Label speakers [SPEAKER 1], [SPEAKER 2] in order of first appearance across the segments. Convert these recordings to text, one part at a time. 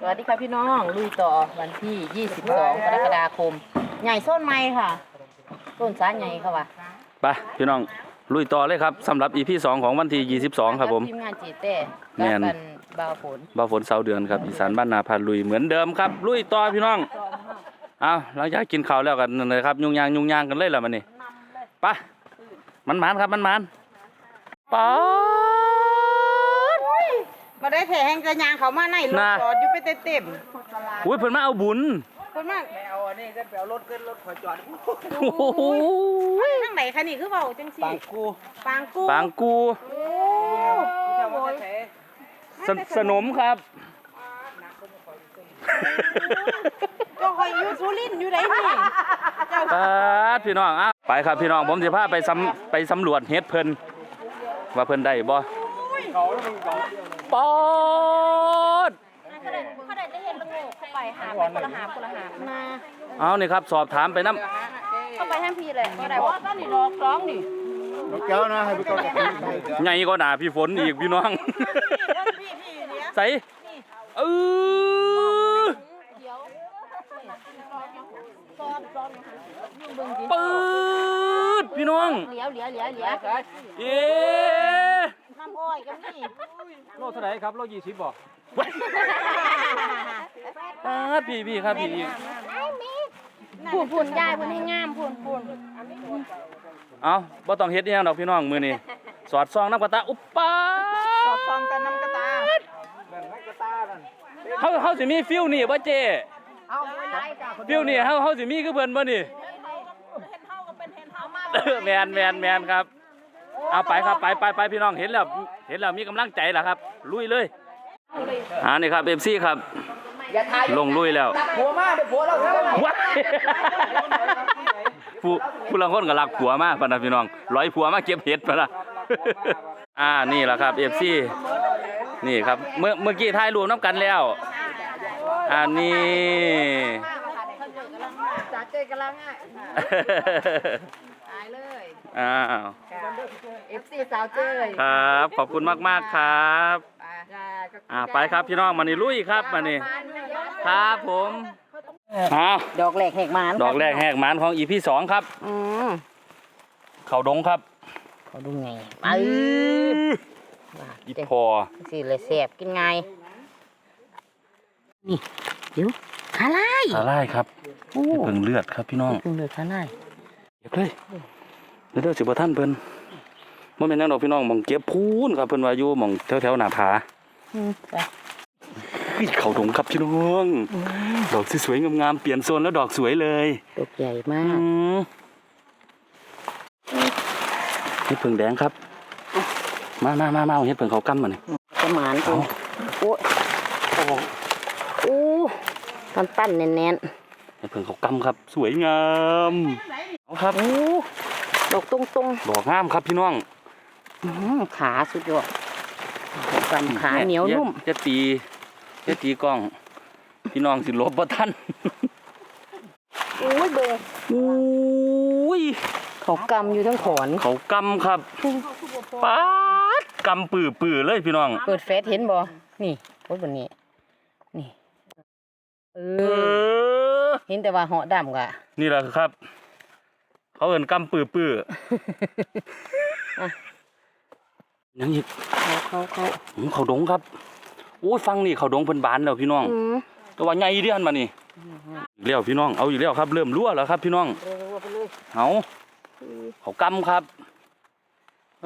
[SPEAKER 1] สวัสดีค่ะพี่น้องลุยต่อวันที่ 22 กรกฎาคม ใหญ่ส้นไม้ค่ะต้นสาใหญ่ค่ะว่ะ
[SPEAKER 2] ไปพี่น้องลุยต่อเลยครับสำหรับ EP 2ของวันที่ 22 ครับผม
[SPEAKER 1] ทีมงานจีเต้
[SPEAKER 2] แม่
[SPEAKER 1] กับ
[SPEAKER 2] น
[SPEAKER 1] กันบาวฝน
[SPEAKER 2] บ่าวฝนเสาเดือนครับอีสานบ้านนาพาลุยเหมือนเดิมครับลุยต่อพี่น้องเอาหลังจากกินข้าวแล้วกันเลยครับยุ่งยางยุ่งยางกันเลยล่ะมันนี่ไปมันหมานครับมันหมานป๊าด
[SPEAKER 1] มาได้แถแห่งกระยางเขามาในรถ
[SPEAKER 2] น่ะ
[SPEAKER 1] จอดอยู่ไปเต็ม
[SPEAKER 2] อุ้ยเพิ่นมาเอาบุญ
[SPEAKER 1] ๆคนมาก
[SPEAKER 3] เอาอันนี้ก็ไปเอารถขึ้นรถขอจอด
[SPEAKER 2] โอ้โห
[SPEAKER 1] ทางไหนคะนี่คือเบาจังสิ
[SPEAKER 3] ปางกู
[SPEAKER 1] ปางกู
[SPEAKER 2] ปางกู
[SPEAKER 1] โอ้
[SPEAKER 3] กูจะมาใช้
[SPEAKER 2] สสนมครับ
[SPEAKER 1] เจ้าคอยอยู่สุรินทร์อยู่ไหนนี่เจ้า
[SPEAKER 2] ปาดพี่น้องอะไปครับพี่น้องผมสิพาไปสำไปสำรวจเฮ็ดเพิ่นว่าเพิ่นได้บ่
[SPEAKER 3] เขาแล้วมึงเขา
[SPEAKER 2] ปอด
[SPEAKER 1] เขาได้เขาได้ได้เห็นละโงกเข้าไปหาไปคนละหาคนละหามา
[SPEAKER 2] เอานี่ครับ สอบถามไปน้
[SPEAKER 1] เข้าไปทั้งพี่เลยก็ได้ว่าต้นนี่ดอกร้องนี่
[SPEAKER 3] รถแก้วนะให้ไปก่อนำ
[SPEAKER 2] ใหญ่ก็หนาพี่ฝนอีกพี่น้อง
[SPEAKER 1] พี่พี่เนี่ย
[SPEAKER 2] ใส่เออ
[SPEAKER 1] เดี๋ยวซอมซอมยุ่งเบิ่งดิ
[SPEAKER 2] ปืด พี่น้อง
[SPEAKER 1] เหลียวเหลียวเหลียวเหลียว
[SPEAKER 2] เอ๊
[SPEAKER 1] น้ำอ้อยกันนี่
[SPEAKER 3] โลเท่าไหร่ครับโลยี่สิบบอก
[SPEAKER 2] ปาดพี่พี่ครับพี่อีก
[SPEAKER 1] พูนพูนยายพูนให้งามพูนพูน
[SPEAKER 2] เอาบ่ต้องเฮ็ดอีหยังดอกพี่น้องมื้อนี้สอดซองน้ำกระตาอุปปา
[SPEAKER 1] สอดซองแต่น้ำกระตา
[SPEAKER 3] นั่นให้กระตานั่น
[SPEAKER 2] เฮาเฮาสิมีฟิลนี่บ่เจ
[SPEAKER 1] เอาไว้ไล่จ้ะ
[SPEAKER 2] ฟิลนี่เฮาเฮาสิมีคือเพิ่นบ่นี่เออ แมนแมนแมนครับเอาไปครับไปไปไปพี่น้องเห็นแล้วเห็นแล้วมีกำลังใจแล้วครับ ลุยเลยอ่านี่ครับเอฟซีครับ ลงลุยแล้ว
[SPEAKER 3] ผัวมาเดี๋ยวผัวเราเข้ามา
[SPEAKER 2] ว้ายผู้ผู้ลังคนก็รักผัวมากพะนะพี่น้องร้อยผัวมาเก็บเห็ดพะนะอ่านี่แหละครับเอฟซีนี่ครับเมื่อเมื่อกี้ถ่ายรวมน้ำกันแล้วอ่านี่
[SPEAKER 1] จัดเจกำลังง่ายตายเลย
[SPEAKER 2] อ้าว
[SPEAKER 1] เอฟซีสาวเจ้ย
[SPEAKER 2] ครับ ขอบคุณมากๆครับอ่าไปครับพี่น้องมานี่ลุยครับมานี่ครับผมอ่า
[SPEAKER 1] ดอกแหลกแหกมาน
[SPEAKER 2] ดอกแรกแหกหมานของอีพีสองครับ
[SPEAKER 1] อืม
[SPEAKER 2] เขาดงครับ
[SPEAKER 1] เขาดูไงไป
[SPEAKER 2] อีพอ
[SPEAKER 1] สิเลยแสบกินไงนี่เดี๋ยวขาไล่
[SPEAKER 2] ขาไล่ครับ
[SPEAKER 1] โอ้
[SPEAKER 2] เพิ่งเลือดครับพี่น้อง
[SPEAKER 1] เพิ่งเลือดขาไล่
[SPEAKER 2] เก็บเลยเดี๋ยวเดี๋ยวสิบ่ท่านเพิ่นบ่แม่นหยังดอกพี่น้องหมองเก็บพูนครับเพิ่นว่าอยู่หมองแถวๆหน้าผา
[SPEAKER 1] อืมไป
[SPEAKER 2] เฮ้ยเขาดงครับพี่น้องดอกสวยๆงามๆเปลี่ยนโซนแล้วดอกสวยเลย
[SPEAKER 1] ดอกใหญ่มา
[SPEAKER 2] อื
[SPEAKER 1] ก
[SPEAKER 2] มเฮ็ดเพิ่งแดงครับ มามามามาเอาเฮ็ดเพิ่งเขากำมานี่
[SPEAKER 1] ประมาณ
[SPEAKER 2] เอา
[SPEAKER 1] โอ้โอ้โอ้ตันตันๆแน่น
[SPEAKER 2] เฮ็ดเพิ่งเขากำครับ สวยงามเอาครับ
[SPEAKER 1] ๆโอ้ดอกตรงตรง
[SPEAKER 2] ดอกงามครับพี่น้อง
[SPEAKER 1] ๆอื้อหือขาสุดยอดกำขาเหนียวนุ่ม
[SPEAKER 2] จะตีจะตีกล้อง พี่น้องสิลบบ่ทัน
[SPEAKER 1] โอ้ยเบอร์
[SPEAKER 2] อุ้ย
[SPEAKER 1] เขากำอยู่ทั้งขอน
[SPEAKER 2] เขากำครับป๊าดกำปื้อปื้อๆเลยพี่น้อง
[SPEAKER 1] เปิดเฟซเห็นบ่นี่โพสต์บนนี้นี่ เอ
[SPEAKER 2] เอ
[SPEAKER 1] อ
[SPEAKER 2] อ
[SPEAKER 1] เห็นแต่ว่าเหาะดำกะ
[SPEAKER 2] นี่แหละครับ เขาเอินกำปื้อปื้อ
[SPEAKER 1] อะ
[SPEAKER 2] ยังอีก
[SPEAKER 1] เขาเขาเขา
[SPEAKER 2] อืมเขาดงครับโอ้ยฟังนี่เขาดงเพิ่นบานแล้วพี่น้อง
[SPEAKER 1] อืม
[SPEAKER 2] แต่ว่าใหญ่เดียนมานี่อีกแล้วพี่น้องเอาอีกแล้วครับ เริ่มรั่วแล้วครับ พี่น้อง
[SPEAKER 1] เร็วๆไปเลย
[SPEAKER 2] เอาเขากำครับ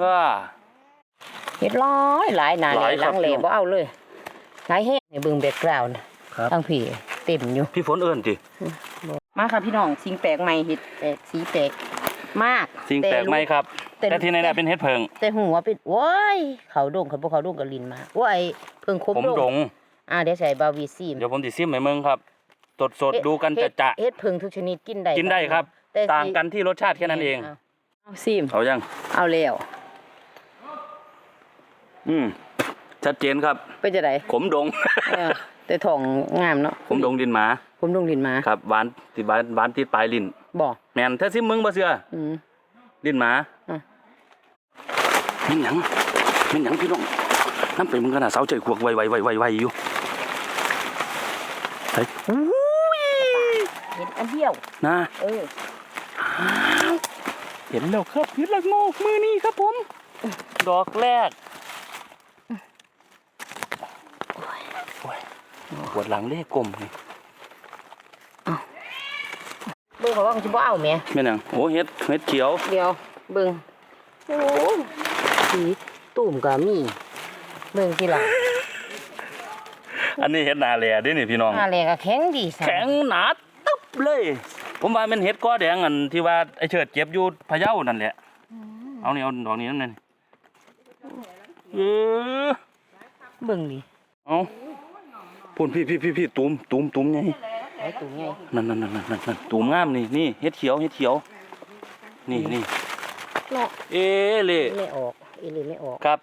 [SPEAKER 2] ว่า
[SPEAKER 1] เห็ดร้อยหลายหนา
[SPEAKER 2] ห
[SPEAKER 1] เล
[SPEAKER 2] ลาย
[SPEAKER 1] ย
[SPEAKER 2] ครั
[SPEAKER 1] ลั
[SPEAKER 2] บ
[SPEAKER 1] งเลบ่เอาเลยหลายแห้งในเบิ่งแบกกราวน์
[SPEAKER 2] ครับ
[SPEAKER 1] ทั้งผี เต็มอยู่
[SPEAKER 2] พี่ฝนเอิญจิ
[SPEAKER 1] มาค่ะพี่น้องสิ่งแปลกใหม่เห็ดแปลกสีแปลกมาก
[SPEAKER 2] สิ่งแปลกไหมครับ
[SPEAKER 1] แต่
[SPEAKER 2] แต่ที่ไหนๆเป็นเฮ็ดเพิง
[SPEAKER 1] แต่หัวเป็นโว้ยเขาดงเขาบ่เขาดงกับลินมาโอ้ยเพิ่งคม
[SPEAKER 2] ผม
[SPEAKER 1] ด
[SPEAKER 2] ด
[SPEAKER 1] ง
[SPEAKER 2] ง
[SPEAKER 1] อ่าเดี๋ยวใส่บาวีซีม
[SPEAKER 2] เดี๋ยวผมติซิมให้เมืองครับสดสดๆดูกันจะจะ
[SPEAKER 1] เฮ็ดเพิ่งทุกชนิดกินได้
[SPEAKER 2] กินได้ครับ
[SPEAKER 1] แต่สิ
[SPEAKER 2] ต่างกันที่รสชาติแค่นั้นเองา
[SPEAKER 1] เอาซีม
[SPEAKER 2] เอายัง
[SPEAKER 1] เอาแล้ว
[SPEAKER 2] อืมชัดเจนครับ
[SPEAKER 1] เป็นจะได
[SPEAKER 2] ขมดง
[SPEAKER 1] เออ แต่ทองงามเนาะ
[SPEAKER 2] ขมดงดินหมา
[SPEAKER 1] ผมดงลินมา
[SPEAKER 2] ครับหวานติดหวานหวานติดปลายลิ้น
[SPEAKER 1] บ่
[SPEAKER 2] แม่นถ้าซิมมึงบ่เชื่อ
[SPEAKER 1] อืม
[SPEAKER 2] ลิ้นหมา
[SPEAKER 1] อะ
[SPEAKER 2] แม่นหยังแม่นหยังพี่น้องน้ำไปมึงขนาดเสาใจขวกไวไวไวไวไวอยู่ใส่อุ้ย
[SPEAKER 1] เห็นอันเดียว
[SPEAKER 2] นะ
[SPEAKER 1] เออ
[SPEAKER 2] เห็นแล้วครับเห็นแล้วโงกมือนี่ครับผม ดอกแรกโอ้ย ปวดหลังเลขกลมนี่
[SPEAKER 1] เบิ่งเขาว่าเขาสิบ่เอาแหม่
[SPEAKER 2] แม่นยังโอ้เห็ดเห็ดเขียว
[SPEAKER 1] เดี๋ยวเบิ่งโอ้สีตุ่มก็มีเบิ่งทีหลัง
[SPEAKER 2] อันนี้เห็ดนาแลเด้นี่พี่น้อง
[SPEAKER 1] อะไรก็แข็งดีสั
[SPEAKER 2] แข็งหนาตึ๊บเลย ผมว่ามันเห็ดก้อแดงอันที่ว่าไอเฉิดเจ็บอยู่พะเยานั่นแหละ เอานี่เอาดอกนี้นั่นนี่เออ
[SPEAKER 1] เบิ่งดิ
[SPEAKER 2] เอา พุ่นพี่พี่พี่พี่ตูมตูมตูมไง
[SPEAKER 1] ไอ้ตุ่มใหญ่
[SPEAKER 2] นั่นนั่นนั่นนั่นนั่นตูมงามนี่นี่เห็ดเขียวเห็ดเขียว นี่นี่
[SPEAKER 1] เนาะ
[SPEAKER 2] เอเล่
[SPEAKER 1] ไม่ออกอีหลีไม่ออก
[SPEAKER 2] ครับ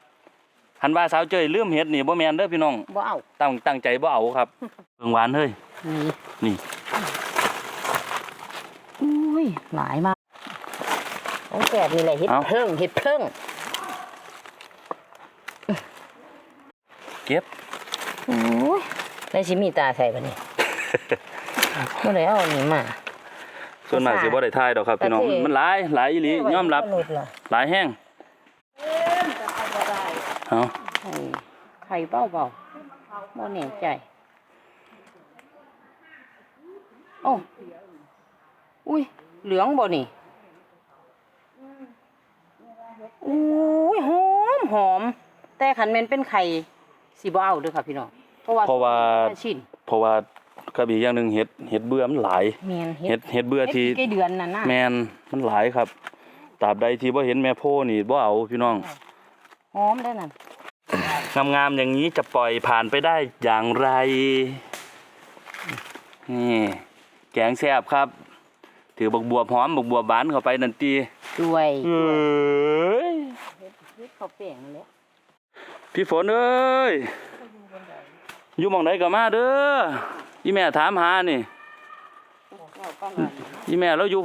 [SPEAKER 2] หันว่าสาวเจยลืมเห็ดนี่บ่แม่นเด้อพี่น้อง
[SPEAKER 1] บ่เอา
[SPEAKER 2] ตั้งตั้งใจบ่เอาครับเบิ่งหวานเฮ้ย
[SPEAKER 1] นี่
[SPEAKER 2] นี่
[SPEAKER 1] อุ้ยหลายมากของแกบนี่แหละเห็ดเพิ่งเห็ดเพิ่ง
[SPEAKER 2] เก็บ
[SPEAKER 1] โอ้ย ในสิมีตาใส่บัดนี้บ่ได้เอาอันนี้มา
[SPEAKER 2] ส่วนมากสิบ่ได้ทายดอกครับพี่น้อง
[SPEAKER 1] ประเทศ
[SPEAKER 2] มันหลายหลายอีหลียอมรับ
[SPEAKER 1] หลุดล่ะ
[SPEAKER 2] หลายแห้งเอา
[SPEAKER 1] ไข่ไข่เบาเบาๆบ่แน่ใจ โอ้อุ้ย เหลืองบ่นี่อุ้ยหอมหอม แต่ขันแม่นเป็นไข่สิบ่เอาเด้อค่ะพี่น้องเพ ราะว่า
[SPEAKER 2] เพราะว่า
[SPEAKER 1] ชิ้น
[SPEAKER 2] เพราะว่ากระบี่อย่างหนึงเห็ดเห็ดเบื่อมันหลาย
[SPEAKER 1] แม่น
[SPEAKER 2] เห็ดเห็ดเบื่อที่
[SPEAKER 1] กี่เดือนนั่นน่ะ
[SPEAKER 2] แมนมันหลายครับตราบใดที่บ่เห็นแม่โพนี่บ่เอาพี่น้อง
[SPEAKER 1] หอมได้นั่น
[SPEAKER 2] งามๆอย่างนี้จะปล่อยผ่านไปได้อย่างไร นี่แกงแซ่บครับ ถือบักบวบหอมบักบวบหวานเข้าไปนั่นตี
[SPEAKER 1] ด้วย
[SPEAKER 2] เอ้ย
[SPEAKER 1] เฮ็ดข้าวแป้งนั่นแหละ
[SPEAKER 2] พี่ฝนเอ้ย อยู่หมองไหนก็มาเด้ออีแม่ถามหานี่
[SPEAKER 1] เราก็มา
[SPEAKER 2] อีแม่เราอยู่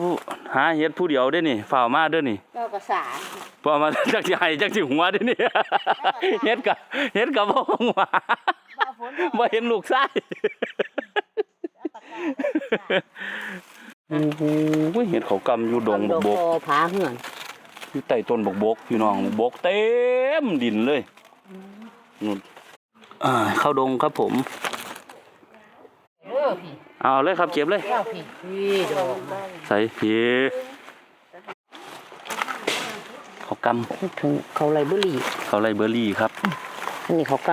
[SPEAKER 2] หาเฮ็ดผู้เดียวเด้นี่ฝ่าวมาเด้อนี่
[SPEAKER 1] เราก็สา
[SPEAKER 2] พอมาจักสิให้จักสิหัวเด้นี่เฮ็ดกะเฮ็ดกะบ่หัว
[SPEAKER 1] บ้าฝน
[SPEAKER 2] บ่เห็นลูกชายโอ้โหเห็ดเขากำอยู่ดงบกบก
[SPEAKER 1] คอผาเหือน
[SPEAKER 2] อยู่ใต้ต้นบกบกพี่น้องบกเต็มดินเลยนู่น อ่าเข้าดงครับผม
[SPEAKER 1] เออพี่
[SPEAKER 2] เอาเลยครับเก็บเลย
[SPEAKER 1] เจ้าพี่พี่ดอกมา
[SPEAKER 2] ใส่พีเขาก
[SPEAKER 1] นึกถึงเขาไรบุรีำ
[SPEAKER 2] เขาไรเบอร์รี่ครับ
[SPEAKER 1] อันนี้เขาก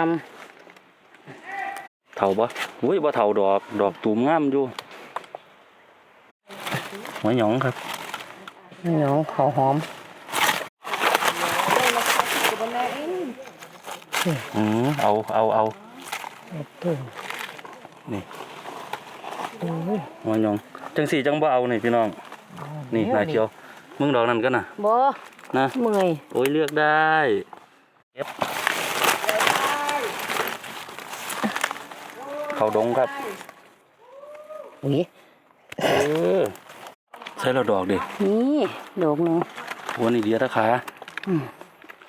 [SPEAKER 2] เถาปะอุ้ยบ่เถาดอก ดอกตูมงามอยู่หัวหยองครับำ
[SPEAKER 1] นี่น้องเขาหอม
[SPEAKER 2] อืมเอาเอาเอา
[SPEAKER 1] เพิ่ง
[SPEAKER 2] นี่
[SPEAKER 1] โอ้ย
[SPEAKER 2] หัวหยองจังสี่จังบ่เอานี่พี่น้อง นี่นายเขียว มึงดอกนั่นกันนะ
[SPEAKER 1] บ่
[SPEAKER 2] นะ
[SPEAKER 1] เมื่อย
[SPEAKER 2] โอ้ยเลือกได้เก็บเขาดงครับ
[SPEAKER 1] อุ้ย
[SPEAKER 2] เออใส่เราดอกดิ
[SPEAKER 1] นี่ดอกหนึง
[SPEAKER 2] หัวนี่เดียวถ้าขา
[SPEAKER 1] อืม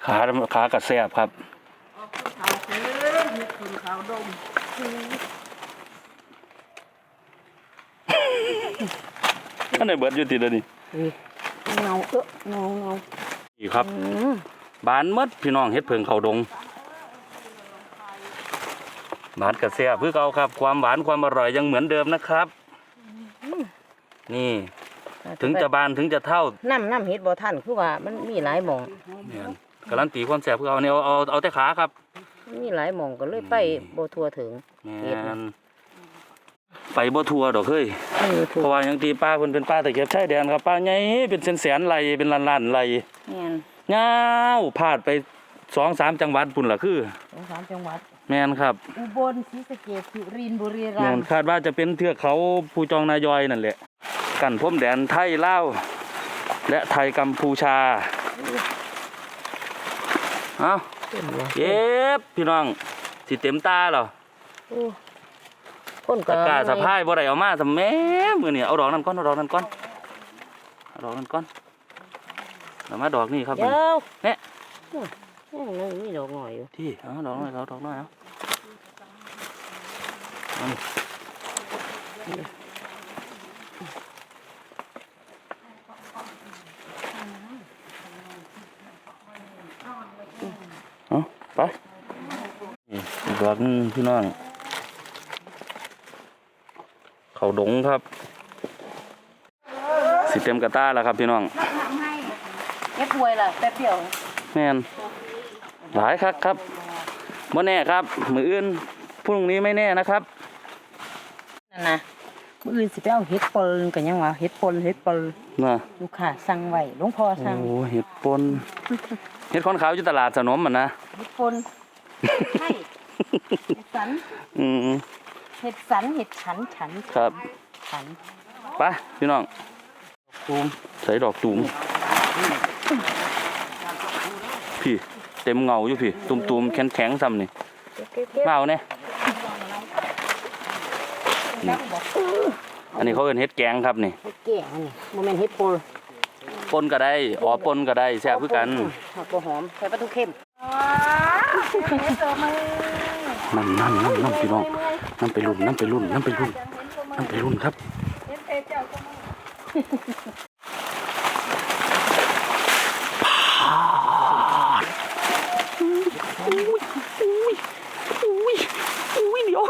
[SPEAKER 2] ขาขากระแซบครับ อันไหนเบิดอยู่ติดแล้วนี่
[SPEAKER 1] อุ้ยเงาเออเงาเงา
[SPEAKER 2] อีกครับ
[SPEAKER 1] อืม
[SPEAKER 2] บานหมดพี่น้องเฮ็ดเพิงเขาดงหวานกระแซบคือเก่าครับ ความหวานความอร่อยยังเหมือนเดิมนะครับ นี่ ถึงจะบานถึงจะเท่า
[SPEAKER 1] น้ำน้ำเฮ็ดบ่ทันคือว่ามันมีหลายหม่อง
[SPEAKER 2] เนี่ยการันตีความแสบคือเอาเนี่ยเอาเอาเอาแต่ขาครับ
[SPEAKER 1] มันมีหลายหม่องก็เลยไปบ่ทั่วถึง
[SPEAKER 2] แม
[SPEAKER 1] เฮ็ดนะ
[SPEAKER 2] นไปบ่ทัวดอกเฮ้ย
[SPEAKER 1] เออถู
[SPEAKER 2] เพ
[SPEAKER 1] ก
[SPEAKER 2] ราะว่าอย่างตีป้าเพิ่นเป็นป้าตะเกียบชายแดนครับป้าใหญ่เป็นแสนๆไหลเป็นล้านๆไหล
[SPEAKER 1] แม่น
[SPEAKER 2] ยาวพาดไปสองสามจังหวัดปุ่นล่ะคือ
[SPEAKER 1] สองสามจังหวัด
[SPEAKER 2] แม่นครับ
[SPEAKER 1] อุบลศรีสะเกษสุรินทร์บุรีรั
[SPEAKER 2] แม่
[SPEAKER 1] ม
[SPEAKER 2] น
[SPEAKER 1] ย์
[SPEAKER 2] คาดว่าจะเป็นเทือกเขาภูจองนายอยนั่นแหละกันพรมแดนไทยลาวและไทยกัมพูชาเอา
[SPEAKER 1] เต็มเลย
[SPEAKER 2] เย็บพี่น้องสิเต็มตาเหรอ
[SPEAKER 1] โอ้คนก็
[SPEAKER 2] ตะกร้าสะพายบ่ได้เอามาสำแม่มือนี่เอาดอกนั้นก่อนเอาดอกนั้นก่อนเอาดอกนั้นก่อนเอามาดอกนี่ครับ
[SPEAKER 1] เดี๋ยว
[SPEAKER 2] เนี่ย
[SPEAKER 1] ยังนึงมีดอกหน่อยอยู่
[SPEAKER 2] ที่เอาดอกน้อยเอาดอกน้อยเอาเอานี่เอาไปนี่ อีกดอกหนึงพี่น้อง เขาดงครับ สิเต็มกระต้าแล้วครับพี่น้อง
[SPEAKER 1] ทำให้เก็บป่วยล่ะแป๊บเดียว
[SPEAKER 2] แม่นหลายครับครับบ่แน่ครับ มืออื่นพรุ่งนี้ไม่แน่นะครับ
[SPEAKER 1] นั่นนะมื้ออื่นสิไปเอาเฮ็ดเปิลกันยังว่าเฮ็ดปนเฮ็ดเปิล
[SPEAKER 2] น่ะ
[SPEAKER 1] ลูกค้าสั่งไว้หลวงพ่อสั่ง
[SPEAKER 2] โอ้เห็ดปนเห็ดขอนขาวอยู่ตลาดสนมมันนะ
[SPEAKER 1] เฮ็ดปนใช่ เฮ็ดสัน
[SPEAKER 2] อืม
[SPEAKER 1] เฮ็ดสันเฮ็ดฉันฉัน
[SPEAKER 2] ครับ
[SPEAKER 1] ฉัน
[SPEAKER 2] ไปพี่น้อง
[SPEAKER 1] ตูม
[SPEAKER 2] ใส่ดอกตูมพี่ เต็มเงาอยู่พี่ ตุ่มๆแข็งๆซ้ำนี่
[SPEAKER 1] เก็บเก็บเก็บ
[SPEAKER 2] มาเอาเนี่ยนี่อันนี้เขาเอิ้นเห็ดแกงครับนี่
[SPEAKER 1] เฮ็ดแกงอันนี้บ่แม่นเฮ็ดปน
[SPEAKER 2] ปนก็ได้อ๋อปนก็ได้แซ่บคือกัน
[SPEAKER 1] หอมตัวหอมใส่ปลาทูเข้ม
[SPEAKER 2] นั่นนั่นนั่นนั่นพี่น้องนั่นไปรุ่นนั่นไปรุ่นนั่นไปรุ่นนั่นไปรุ่นครับอุ้ยอุ้ยเดี๋ยว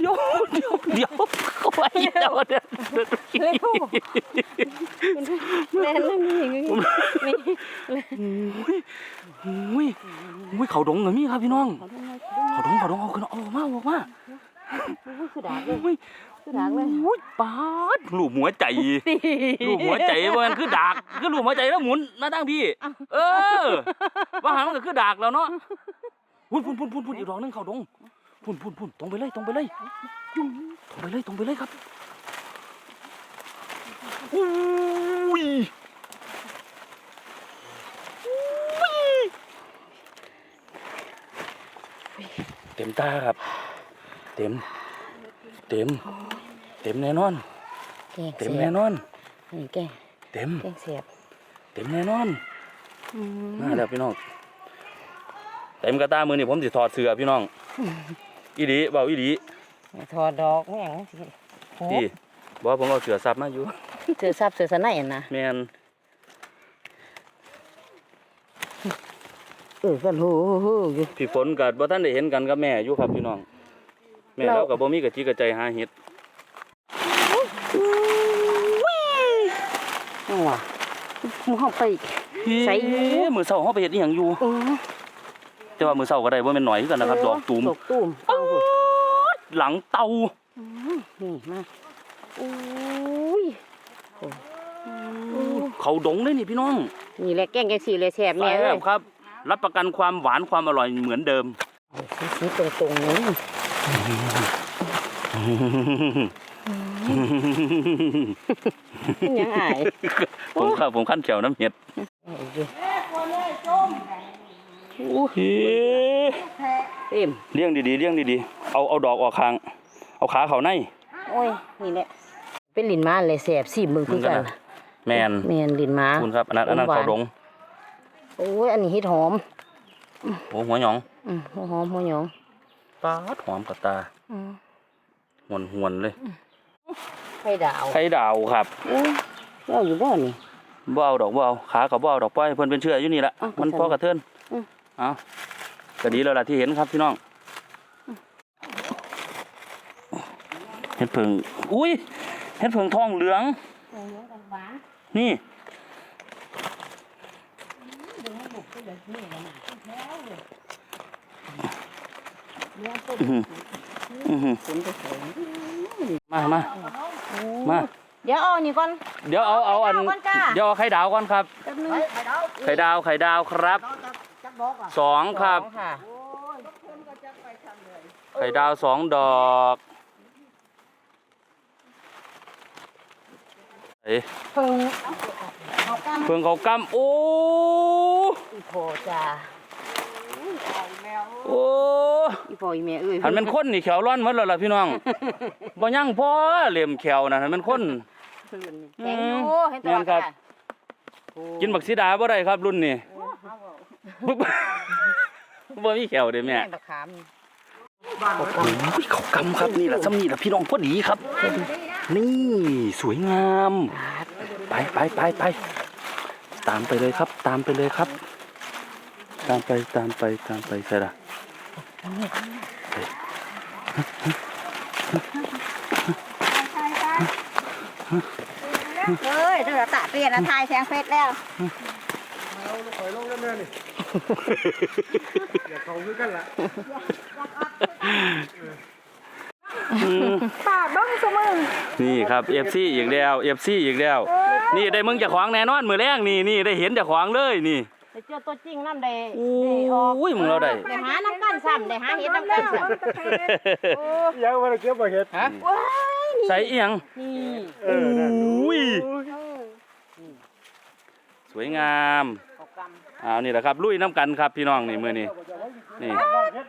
[SPEAKER 2] เดี๋ยวเดี๋ยวเดี๋ยวเข้าไปเดี๋ยวเดี๋ยว
[SPEAKER 1] เร็วแม่นั่นนี่นี่
[SPEAKER 2] อุ้ยอุ้ยอุ้ยเขาดงเหรอมี่ครับพี่น้อง เขาดงเขาดง มาเอาออกมา
[SPEAKER 1] คือดาบเลย
[SPEAKER 2] อุ้ย
[SPEAKER 1] คือดาบเลย
[SPEAKER 2] อุ้ยปาดลูบหัวใจลูบหัวใจว่ามันคือดากคือลูบหัวใจแล้วหมุนมาตั้งพี่ เออว่าหางมันก็คือดากแล้วเนาะพุ่นพุ่นพุ่นพุ่นพุ่นอีกดอกหนึงเขาดงพุ่นพุ่นพุ่นตรงไปเลยตรงไปเลยตรงไปเลยตรงไปเลยครับอุ้ยเต็มตาครับเต็ม เต็ม เต็มแน่นอน
[SPEAKER 1] แกง
[SPEAKER 2] เต็ม
[SPEAKER 1] เสีย
[SPEAKER 2] แน่
[SPEAKER 1] บ
[SPEAKER 2] นอน
[SPEAKER 1] นี่แกง
[SPEAKER 2] เต็ม
[SPEAKER 1] แกงเสียบ
[SPEAKER 2] เต็มแน่นอนมาแล้วพี่น้อง เต็มกระตามือนี่ผมสิถอดเสื้อพี่น้อง อีดีเบาอีดี
[SPEAKER 1] ถอดดอกแม่งสิโห
[SPEAKER 2] พี่บอกว่าผมเอาเสื้อซับมาอยู่
[SPEAKER 1] เสือซับเสือสนายนะ
[SPEAKER 2] แมน
[SPEAKER 1] เออกันโหโหอยู่
[SPEAKER 2] พี่ฝนกับบ่ท่านได้เห็นกันกับแม่อยู่ครับพี่น้อง แม่
[SPEAKER 1] เรา
[SPEAKER 2] เรากับบ่มีกะจิกระใจหาเห็ด
[SPEAKER 1] เอาว่ะมึงเข้าไปใส่อยู่
[SPEAKER 2] เฮ้มือเศร้าเฮาไปเฮ็ดอีหยังอยู่
[SPEAKER 1] เออ
[SPEAKER 2] แต่ว่ามือเศร้าก็ได้บ่แม่นหน่อยคือกันนะครับดอกตูม
[SPEAKER 1] ดอกตูมเอาเถอะ
[SPEAKER 2] หลังเตา
[SPEAKER 1] นี่มาอุ้ย
[SPEAKER 2] เขาดงเลยนี่พี่น้อง
[SPEAKER 1] นี่แหละแกงแกงสีเลยแซ่บแม่
[SPEAKER 2] แซ่
[SPEAKER 1] เอ้ย
[SPEAKER 2] บครับ รับประกันความหวานความอร่อยเหมือนเดิม
[SPEAKER 1] สีสีตรงตรงๆนี้ ยังอาย
[SPEAKER 2] ผมครับผมขั้นเขียวน้ำเห็ด
[SPEAKER 1] เอาอยู่
[SPEAKER 2] โอ้โห
[SPEAKER 1] เต็ม
[SPEAKER 2] เลี้ยงดีๆเลี้ยงดีๆ เอาเอาดอกออกข้าง เอาขาเขาใน
[SPEAKER 1] โอ้ย นี่แหละ เป็นลิ้นม้าเลยแซ่บสิมึงคือกัน
[SPEAKER 2] แมน
[SPEAKER 1] แม่นลิ้นม้า
[SPEAKER 2] คุณครับ อันนั้นอันนั้น
[SPEAKER 1] หวาน
[SPEAKER 2] เขาดง
[SPEAKER 1] โอ้ย อันนี้เฮ็ดหอม
[SPEAKER 2] โอ้หัวหยอง
[SPEAKER 1] อืมหัวหอมหัวหยอง
[SPEAKER 2] ปาดหอมกับตา
[SPEAKER 1] อืม
[SPEAKER 2] หวนหวนๆเลย
[SPEAKER 1] ไข่ดาว
[SPEAKER 2] ไข่ดาวครับ
[SPEAKER 1] โอ้ยเอาอยู่บ่นี่
[SPEAKER 2] บ่เอาดอกบ่เอาขากับบ่เอาดอกป้อยเพิ่นเป็นเชื่ออยู่นี่ละ
[SPEAKER 1] อ้าว
[SPEAKER 2] มันพอกระเทือน
[SPEAKER 1] อืม
[SPEAKER 2] เอาก็ดีแล้วล่ะที่เห็นครับพี่น้องเห็ดเผิงอุ้ยเห็ดเผิงทองเหลืองนี่อื้อหืออื้อหือ มามามา
[SPEAKER 1] เดี๋ยวเอาอันนี้ก่อน
[SPEAKER 2] เดี๋ยวเอาเอาอัน
[SPEAKER 1] ไข่ดาวก่อนจ้า
[SPEAKER 2] เดี๋ยวเอาไข่ดาวก่อนครับ
[SPEAKER 1] แป๊บนึง
[SPEAKER 2] ไข่ดาวไข่ดาวครับสองครับ
[SPEAKER 1] สองค่ะ
[SPEAKER 2] ไข่ดาวสองดอกเอ้ย
[SPEAKER 1] เพิ่งเอากล้าม
[SPEAKER 2] เพิ่งเขากำโอ้
[SPEAKER 1] อีพอจ้า
[SPEAKER 2] โอ้
[SPEAKER 1] อีพออีแม่เอ้ย
[SPEAKER 2] หันเป็นคนนี่แขวร้อนหมดแล้วล่ะพี่น้องบ่ยังพอเหลี่ยมแขวนะหันเป็นคน
[SPEAKER 1] แกงอยู่เห็นตัว
[SPEAKER 2] แม่นครับ
[SPEAKER 1] ค่ะ
[SPEAKER 2] กินบักซีดาบ่ได้ครับ รุ่นนี้บ่บ่มีแขวเด้แม่
[SPEAKER 1] แม่บักขาม
[SPEAKER 2] โอ้ยเขากำครับนี่แหละซ้ำนี่แหละพี่น้องพอดีครับ
[SPEAKER 1] พอดี
[SPEAKER 2] นี่สวยงาม ไปไปไปไปตามไปเลยครับ ตามไปเลยครับตามไปตามไปตามไปใช่ละ
[SPEAKER 4] เอ้ยเดี๋ยวตะเปลี่ยนนะทายแสงเพชรแล้วป้าเขา
[SPEAKER 2] ค
[SPEAKER 3] ือกันละ
[SPEAKER 4] ปากบิ้งสมึง
[SPEAKER 2] นี่ครับเอฟซีอีกแล้วเอฟซีอีกแล้ว นี่ได้มึงจะขวางแน่นอนมือแรงนี่นี่ได้เห็นจะขวางเลยนี่
[SPEAKER 1] ได้เจอตัวจริงน้ำได้
[SPEAKER 2] โอ้
[SPEAKER 1] ได้ออก
[SPEAKER 2] ยมึงเราได้
[SPEAKER 1] ได้หาน้ำกันซ้ำได้หาเห็ดน้ำกันซ้ำ
[SPEAKER 3] ยังว่าเก็บบ่เฮ็ดฮะ
[SPEAKER 2] ใส่เอียง
[SPEAKER 1] นี่
[SPEAKER 3] เออนั่น
[SPEAKER 2] อุ้ยสวยงาม
[SPEAKER 1] เขากำ
[SPEAKER 2] เอานี่แหละครับ ลุยน้ำกันครับพี่น้องนี่มือนี่นี่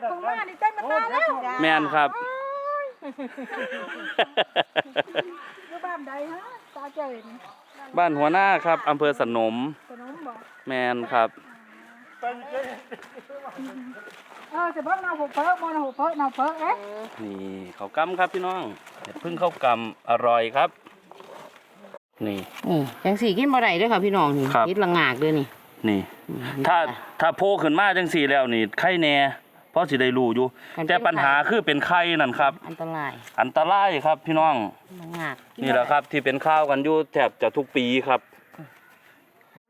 [SPEAKER 4] ตรงมานี่เต้นมาตาแล้ว
[SPEAKER 2] แมนครับ
[SPEAKER 4] อยู่บ้านใดฮะตาเจิน
[SPEAKER 2] บ้านหัวหน้าครับอำเภอสนม
[SPEAKER 4] ขนมบอก
[SPEAKER 2] แมนครับ
[SPEAKER 4] เออจะเบิ้งนาหูเพิ่มนาหูเพิ่มนาเพิ่มเอ๊ะ
[SPEAKER 2] นี่เขาวกำครับพี่น้องเห็ดพึ่งข้าวกำอร่อยครับ นี่
[SPEAKER 1] นี่จังสี่กินบ่ได้เด้อค่ะพี่น้องนี่
[SPEAKER 2] ครับ
[SPEAKER 1] เห็ดละงากเด้อนี่
[SPEAKER 2] นี่ถ้าถ้าโพขึ้นมาจังสี่แล้วนี่ไข่แน่เพราะสิได้รู้อยู่ แต่ปัญหาคือเป็นไข่นั่นครับ
[SPEAKER 1] อันตราย
[SPEAKER 2] อันตรายครับพี่น้อง
[SPEAKER 1] ละงาก
[SPEAKER 2] นี่แหละครับที่เป็นข้าวกันอยู่แทบจะทุกปีครับ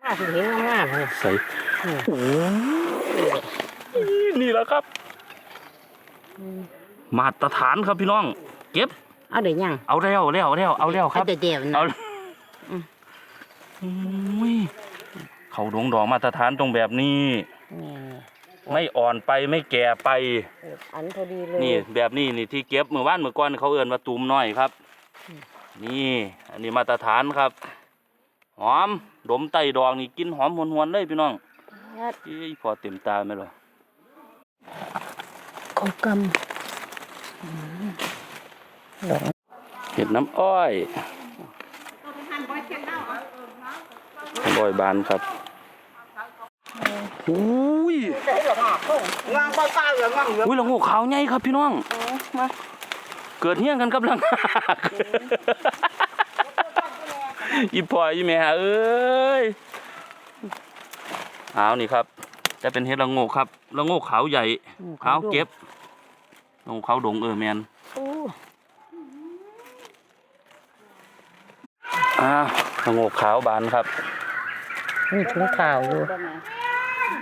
[SPEAKER 1] มาสิเห็นงามๆเลย
[SPEAKER 2] ใส่โอ้นี่แหละครับ มาตรฐานครับพี่น้อง เก็บ
[SPEAKER 1] เอาเดี๋ยวยัง
[SPEAKER 2] เอาแล้วเอาแล้วเอาแล้วเอาแล้วครับ
[SPEAKER 1] เดี๋ยวเดี๋ยวนะ
[SPEAKER 2] เอา
[SPEAKER 1] อืม
[SPEAKER 2] อุ้ยเขาดงดอกมาตรฐานตรงแบบนี้
[SPEAKER 1] นี่
[SPEAKER 2] ไม่อ่อนไปไม่แก่ไป
[SPEAKER 1] อันพอดีเลย
[SPEAKER 2] นี่แบบนี้นี่ที่เก็บเมื่อวานเมื่อก่อนเขาเอื่นว่าตูมน้อยครับ นี่ อันนี้มาตรฐานครับ หอมดมไตดองนี่กินหอมหวนๆเลยพี่น้องเอ้ยพอเต็มตาไหมล่ะ
[SPEAKER 1] เขาก
[SPEAKER 2] เห็ดน้ำอ้อยอ้อยบานครับอุ้ย
[SPEAKER 3] งางป้าป้าเหลืองางเหลือง
[SPEAKER 2] อุ้ยละงูขาวใหญ่ครับพี่น้อง เกิดเฮี้ยงกันกับลัง อีพ่ออีแม่เอ้ยเอานี่ครับจะเป็นเห็ดละโงกครับละโงกขาวใหญ่ำขาวเก็บลงขาวดงเออแมน
[SPEAKER 1] โอ้
[SPEAKER 2] อ่าละโงกขาวบานครับ
[SPEAKER 1] นี่ถุงขาวอยู่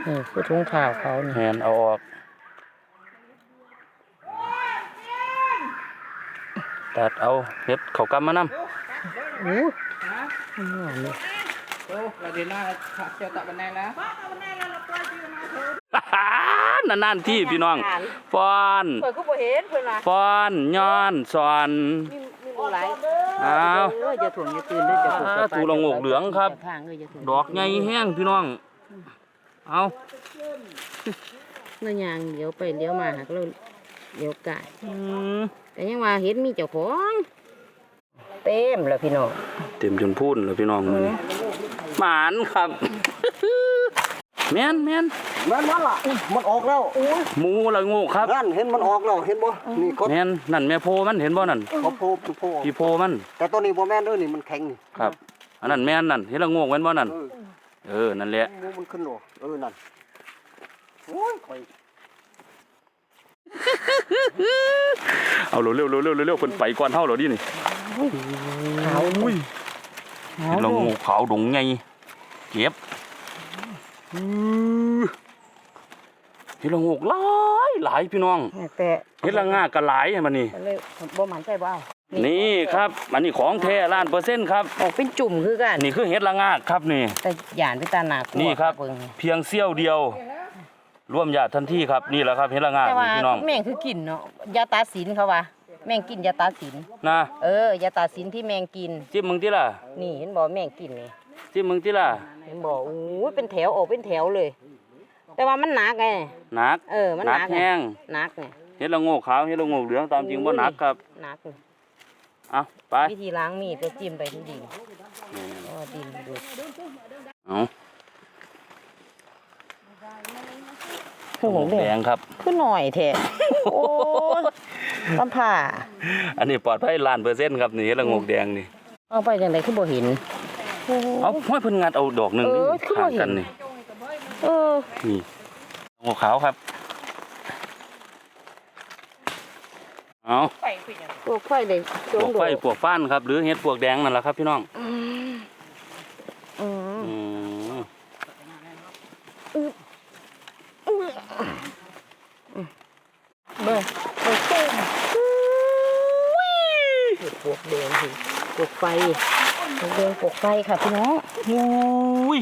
[SPEAKER 1] นี่คือถุงขาวเขานี่
[SPEAKER 2] แมนเอาออกตัดเอาเห็ดเขากำมานำ
[SPEAKER 1] โอ้อันนี้นี่
[SPEAKER 3] โอ้เราดีน่าเจ้าตะบันไดแล้ว
[SPEAKER 2] นานๆที่พี่น้องฟ้อน
[SPEAKER 1] เปิดก็บ่เห็นเพิ่นว่า
[SPEAKER 2] ฟ้อนย้อนสอน
[SPEAKER 1] มีมีบ่หลาย
[SPEAKER 2] อ้าว
[SPEAKER 1] เอออย่าถ่วงอย่าตื่นเด้อจะปลูก
[SPEAKER 2] อ่าถูกละโงกเหลืองครับ
[SPEAKER 1] ทางเอ้ยอย่าถ่วง
[SPEAKER 2] ดอกใหญ่แห้งพี่น้อง เอา
[SPEAKER 1] เมื่อยางเดี๋ยวไปเลี้ยวมาหักเราเลี้ยวกาย
[SPEAKER 2] อืม
[SPEAKER 1] แต่ยังว่าเห็นมีเจ้าของ เต็มแล้วพี่น้อง
[SPEAKER 2] เต็มจนพูนแล้วพี่น้องมือนี้หมานครับ แม่นแม่น
[SPEAKER 3] แม่นมันล่ะมันออกแล้ว
[SPEAKER 2] หมูละโงูครับ
[SPEAKER 3] นั่นเห็นมันออกแล้วเห็นบ่นี่กด
[SPEAKER 2] แม่นนั่นแม่โพมันเห็นบ่นั่น
[SPEAKER 3] เขาโพโพ
[SPEAKER 2] พี่โพมัน
[SPEAKER 3] แต่ตัวนี้บ่แม่นเด้อนี่มันแข็งนี่
[SPEAKER 2] ครับอันนั้นแม่นนั่นเห็นละโงูแม่นบ่นั่น
[SPEAKER 3] เออ
[SPEAKER 2] เออนั่นแหละ
[SPEAKER 3] หมูมันขึ้นโลเออนั่นโอ้ยข่อย
[SPEAKER 2] เอาเร็วเร็วเร็วเร็วเร็วเพิ่นไปก่อนเฮาแล้วดินี่
[SPEAKER 1] ขาว
[SPEAKER 2] อุ้ย
[SPEAKER 1] ขา
[SPEAKER 2] เห็
[SPEAKER 1] วน
[SPEAKER 2] ละโงูขาวดงใหญ่เก็บอื้อเห็นละโงูหลายหลายพี่น้อง
[SPEAKER 1] แต่
[SPEAKER 2] เห็นละงากก็หลายให้มันนี่
[SPEAKER 1] เลยบ่มั่นใจบ่เอา
[SPEAKER 2] นี่ครับ อันนี้ของแท้ล้านเปอร์เซ็นต์ครับ
[SPEAKER 1] ออกเป็นจุ่มคือกัน
[SPEAKER 2] นี่คือเห็ดละงากครับนี่
[SPEAKER 1] แต่หยานไปตาหนัก
[SPEAKER 2] นี่ครับ
[SPEAKER 1] เบิ่ง
[SPEAKER 2] เพียงเสี้ยวเดียว ร่วมญาติทันทีครับนี่แหละครับเห็ดละงาก
[SPEAKER 1] แต่ว่า
[SPEAKER 2] นี่พี่น้อง
[SPEAKER 1] แม่งคือกินเนาะยาตาสินเขาว่า แม่งกินยาตาสิน
[SPEAKER 2] นะ
[SPEAKER 1] เออยาตาสินที่แมงกิน
[SPEAKER 2] จิ้มมึงติล่ะ
[SPEAKER 1] นี่เห็นบ่แม่งกินนี่
[SPEAKER 2] จิ้มมึงติล่ะ
[SPEAKER 1] เห็นบ่โอ้ยเป็นแถวออกเป็นแถวเลย แต่ว่ามันหนักไง
[SPEAKER 2] หนัก
[SPEAKER 1] เออมัน
[SPEAKER 2] ห
[SPEAKER 1] ห
[SPEAKER 2] นั
[SPEAKER 1] นั
[SPEAKER 2] ก
[SPEAKER 1] กไง
[SPEAKER 2] แห้ง
[SPEAKER 1] หนักไง
[SPEAKER 2] เห็ดละโงกขาวเห็ดละโงกเหลืองตามจริงบ่หนักครับ
[SPEAKER 1] หนัก
[SPEAKER 2] เอาไป
[SPEAKER 1] วิธีล้างมีดก็จิ้มไปที่ดินเพราะว่าดินดู
[SPEAKER 2] เอา
[SPEAKER 1] หูหง
[SPEAKER 2] แด
[SPEAKER 1] แดง
[SPEAKER 2] งครับ
[SPEAKER 1] ขึ้นหน่อยแท้โอ้ยลำผ่า
[SPEAKER 2] อันนี้ปลอดภัยล้านเปอร์เซ็นต์ครับนี่เห็ดละโงกแดงนี่
[SPEAKER 1] เอาไปจังไดคือบ่เห็นโอ้
[SPEAKER 2] เอาห้อยเพิ่นงัดเอาดอกหนึง
[SPEAKER 1] เอ
[SPEAKER 2] นี่
[SPEAKER 1] อคือบ่
[SPEAKER 2] ห่าง
[SPEAKER 1] เห็น
[SPEAKER 2] กันนี่
[SPEAKER 1] เออ
[SPEAKER 2] นี่ละโงกขาวครับ เอา
[SPEAKER 1] พวกไฟเลย
[SPEAKER 2] ปวกไฟปวกฟ้านครับ หรือเห็ดปวกแดงนั่นแหละครับพี่น้อง
[SPEAKER 1] อืมอืม
[SPEAKER 2] อืม
[SPEAKER 1] เบิ่งเบิ่งตุ้ม ปวกแดงสิปวกไฟปวกแดงปวกไฟค่ะพี่น้อง
[SPEAKER 2] โอ้ย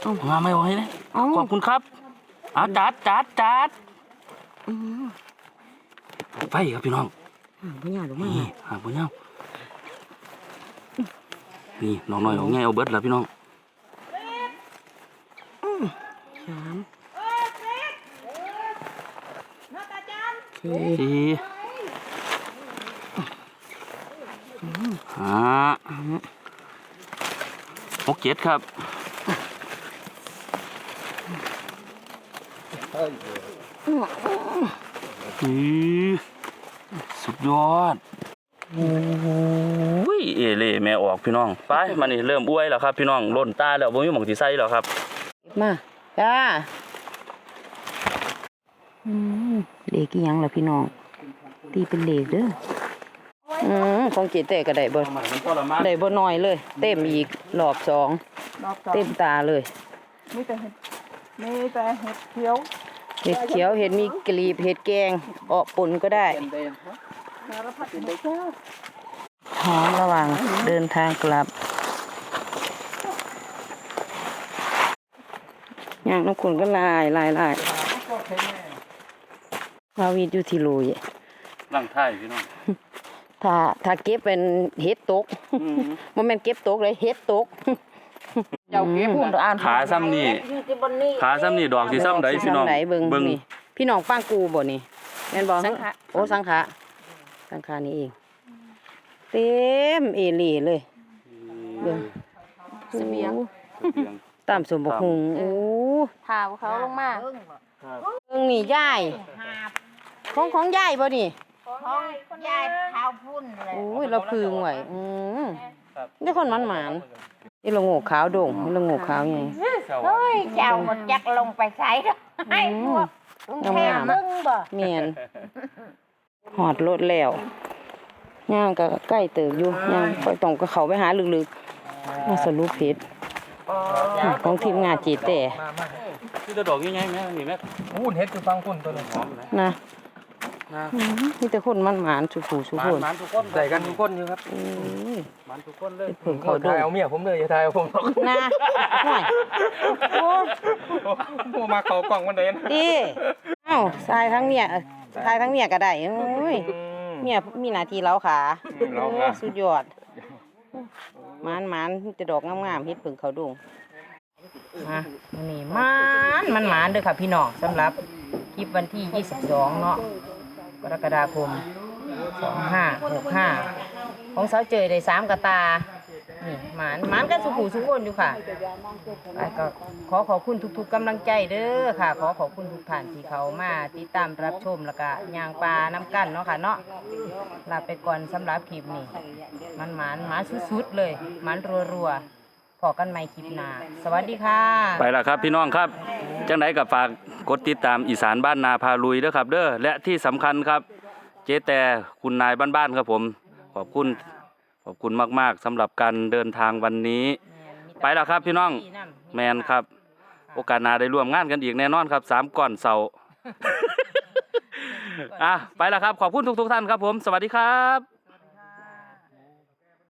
[SPEAKER 2] เอางามไม่ไหวเลย
[SPEAKER 1] เอ้า
[SPEAKER 2] ขอบคุณครับเอาจัดจัดจัด
[SPEAKER 1] อืม
[SPEAKER 2] ไฟครับพี่น้อง
[SPEAKER 1] ห่างพญาลงมา
[SPEAKER 2] นี่หางปเน่านี่น้องน้อยของแง่เอาเบิดแล้วพี่น้อง
[SPEAKER 1] สามสี่
[SPEAKER 2] สี่าหกเจ็ดครับนี่สุดยอดโอ้ยเอเล่แม่ออกพี่น้อง ไปมานี่เริ่มอ้วยแล้วครับพี่น้องล่นตาแล้วบ่มีหมองสิใส่แล้วครับ
[SPEAKER 1] มาจ้าอืมเลขอีหยังล่ะพี่น้อง ตีเป็นเลขเด้อ อืมของเจเต้ก็ได้บ่ได้บ่น้อยเลย เต็มอีกรอบสอง
[SPEAKER 4] รอบสอง
[SPEAKER 1] เต็มตาเลย
[SPEAKER 4] มีแต่เห็ดมีแต่เห็ดเขียว
[SPEAKER 1] เห็ดเขียวเห็ดมีกลีบเห็ดแกงออกปุ่นก็ได้
[SPEAKER 4] สารพัดเห็ดเจ้า
[SPEAKER 1] หอมระหว่างเดินทางกลับย่างน้ำขุนก็ลายลายลายวาวีดอยู่ที่รูย
[SPEAKER 2] ร่างท้ายพี่น้อง
[SPEAKER 1] ถ้าถ้าเก็บเป็นเห็ดตกมันเป็นเก็บตกเลยเห็ดตก
[SPEAKER 4] เจ้าเก็บหุ่นอ่าน
[SPEAKER 2] ขาซ้ำนี่ขาซ้ำนี่ดอกสิซ้ำใดพี่น้อง
[SPEAKER 1] ซ้ำไหนเบิ่ง
[SPEAKER 2] เบิ่ง
[SPEAKER 1] นี่พี่น้องป้างกูบ่นี่แม่นบ่
[SPEAKER 4] สังขะ
[SPEAKER 1] โอ้สังขะสังขะนี่เองเต็มเอหลีเลยเบิ่ง
[SPEAKER 4] เสบียง
[SPEAKER 1] ตามสมบกหุงโอ้
[SPEAKER 4] ถาวเขาลงมา
[SPEAKER 1] เบิ่งนี่ยายของของยายบ่นี่
[SPEAKER 5] ของยายข้าวพุ่นเลย
[SPEAKER 1] โอ้ยเราพึงไว้อืมนี่คนมันหมานนี่ละโงกขาวโด่งนี่ละโงกขาวไง
[SPEAKER 5] เฮ้ยเจ้าหมดจักลงไปใส่ดอกให้พวกกรุงเทพ
[SPEAKER 1] งามๆ
[SPEAKER 5] มึงบ่
[SPEAKER 1] เมียนหอดรถแล้วย่างก็ใกล้เติบอยู่ย่างก็ต้องก็เขาไปหาลึกๆมาสรุปเพชรของทีมงานจีแต่
[SPEAKER 2] คือจะดอกยังไงแม่นี่แม่
[SPEAKER 3] พูนเฮ็ดคือฟังพุ่นตัวนึงหอมนะ
[SPEAKER 1] นะ
[SPEAKER 2] นะ
[SPEAKER 1] อืมมีแต่คนมันหมานสุผูสุ
[SPEAKER 2] ห
[SPEAKER 1] พ
[SPEAKER 2] มาน
[SPEAKER 1] น
[SPEAKER 2] หมานทุกคน
[SPEAKER 3] ใส่กันทุกคนอยู่ครับ
[SPEAKER 1] โอ้ย
[SPEAKER 2] หมานทุกคนเลย
[SPEAKER 1] เพิ่ง
[SPEAKER 3] เขา
[SPEAKER 1] เขาโด
[SPEAKER 3] ทาย
[SPEAKER 1] น
[SPEAKER 3] เอาเมียผมเลยอย่าทายเอาผมหรอก
[SPEAKER 1] นะห่วยโอ้
[SPEAKER 3] โมมาเขากล่องวันเด่น
[SPEAKER 1] ดีเอ้าทรายทั้งเมียเอ้ยทรายทั้งเมียก็ได้โอ้ยเมียมีหน้าที่เล้าขา
[SPEAKER 3] เรา
[SPEAKER 1] โอ้
[SPEAKER 3] ค่ะ
[SPEAKER 1] สุดยอดหมานหมานมีแต่ดอกงามๆเฮ็ดเพิ่งเขาดงมามื้อนี้หมานมันหมานเด้อค่ะพี่น้องสำหรับคลิปวันที่ 22 เนาะ กรกฎาคม 2565 ของสาวเจยได้สามกระตา นี่หมานหมานกันสุขุสุขคนอยู่ค่ะไปก็ขอขอบคุณทุกๆกำลังใจเด้อค่ะ ขอขอบคุณทุกท่านที่เขามาติดตามรับชมแล้วก็ยางปลาน้ำกั้นเนาะค่ะเนาะลาไปก่อนสำหรับคลิปนี้มันหมานหมานสุดๆเลยหมานรัวๆ อกันใหม่คลิปหน้าสวัสดีค่ะ
[SPEAKER 2] ไปแล้วครับพี่น้องครับ จังไดกับฝากกดติดตามอีสานบ้านนาพาลุยเด้อครับ เด้อและที่สำคัญครับ เจ๊แต่คุณนายบ้านๆครับผม ขอบคุณขอบคุณมากๆสำหรับการเดินทางวันนี้ ไปแล้วครับพี่น้องแมนครับ โอกาสหน้าได้ร่วมงานกันอีกแน่นอนครับสามก่อนเสาร์อะไปแล้วครับ ขอบคุณทุกๆท่านครับผม สวัสดีครับ